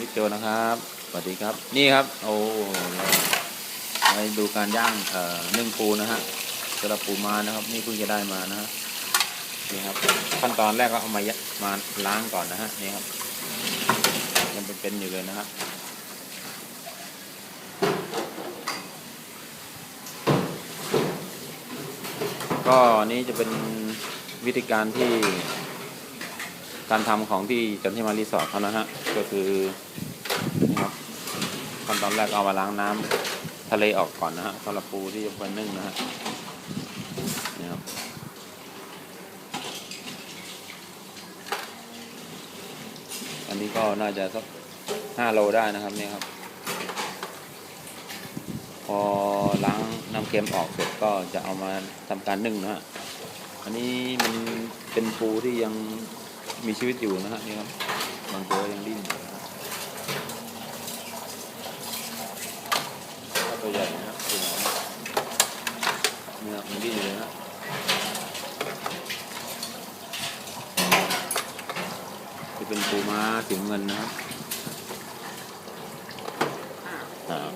นิโจนะครับสวัสดีครับ นี่ครับ โอ้เราไปดูการย่างเอ่อนึ่งปูนะฮะสำหรับปูมานะครับ นี่เพิ่งจะได้มานะฮะนี่ครับ ขั้นตอนแรกก็เอามายมาล้างก่อนนะฮะนี่ครับยังเป็นๆอยู่เลยนะครับก็นี้จะเป็นวิธีการที่ การทำของที่จันทิมารีสอร์ทเขานะฮะ ก็คือนี่ครับขั้นตอนแรกเอามาล้างน้ำทะเลออกก่อนนะฮะสำหรับปูที่จะไปนึ่งนะฮะนี่ครับอันนี้ก็น่าจะสักห้าโลได้นะครับนี่ครับ พอล้างน้ำเค็มออกเสร็จก็จะเอามาทำการนึ่งนะฮะอันนี้มันเป็นปูที่ยัง มีชีวิตอยู่นะฮะนี่ครับบางตัวยังดิ้นอยู่นะครับตัวใหญ่นะครับตัวใหญ่นะเนี่ยมันดิ้นอยู่เลยนะจะเป็นปูม้าสีเงินนะครับ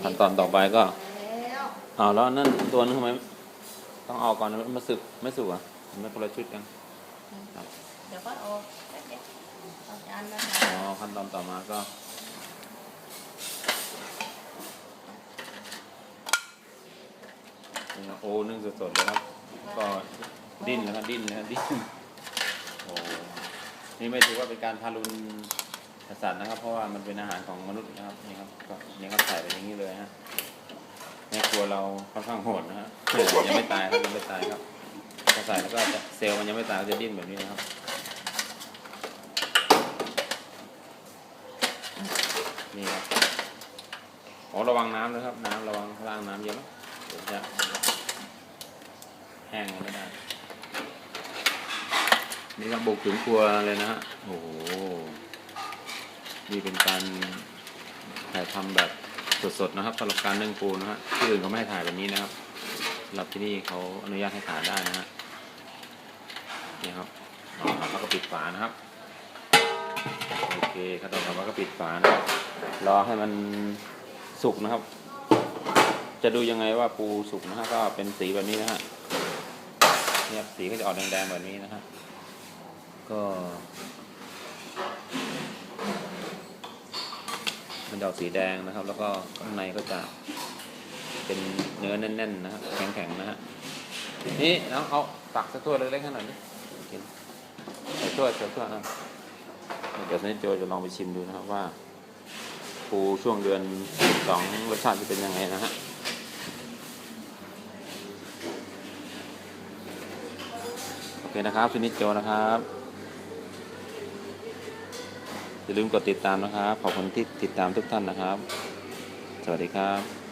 ขั้นตอนต่อไปก็เอาแล้วนั่นตัวนึงทำไมต้องเอาก่อนมันมาสึกไม่สุกอะมันไม่คนละชุดกัน เดี๋ยวก็เอาแป๊บเดียวเอาจานมาอ๋อขั้นตอนต่อมาก็โอ้นึ่งสดๆเลยครับ ก็ดิ้นแล้วครับดิ้นแล้วครับดิ้นโอ้นี่ไม่ถือว่าเป็นการทารุณสัตว์นะครับ เพราะว่ามันเป็นอาหารของมนุษย์นะครับนี่ครับก็นี่ครับใส่ไปอย่างนี้เลยฮะแม่ครัวเราค่อนข้างโหดนะฮะยังไม่ตายครับยังไม่ตายครับพอใส่แล้วก็จะเซลล์มันยังไม่ตายก็จะดิ้นแบบนี้นะครับ นี่ครับโอ้ระวังน้ำนะครับ น้ำระวังข้างล่างน้ำเยอะนะเดี๋ยวจะแห้งไม่ได้ นี่ครับบุกถึงครัวเลยนะฮะโอ้โหนี่เป็นการถ่ายทำแบบสดๆนะครับสำหรับการนึ่งปูนะฮะที่อื่นเขาไม่ให้ถ่ายแบบนี้นะครับสำหรับที่นี่เขาอนุญาตให้ถ่ายได้นะฮะนี่ครับแล้วก็ปิดฝานะครับ เคขั้นตอนต่อมาก็ปิดฝานะครับรอให้มันสุกนะครับ จะดูยังไงว่าปูสุกนะฮะก็เป็นสีแบบนี้นะฮะเนี่ยสีก็จะออกแดงๆแบบนี้นะฮะก็มันจะออกสีแดงนะครับ แล้วก็ข้างในก็จะเป็นเนื้อแน่นๆนะครับแข็งๆนะฮะนี่น้องเอาตักสักถ้วยเล็กๆให้หน่อยดิกินใส่ถ้วยใส่ถ้วยนะ เดี๋ยวสนิทโจจะลองไปชิมดูนะครับว่าปูช่วงเดือนสองรสชาติจะเป็นยังไงนะฮะโอเคนะครับสนิทโจนะครับอย่าลืมกดติดตามนะครับ ขอบคุณที่ติดตามทุกท่านนะครับ สวัสดีครับ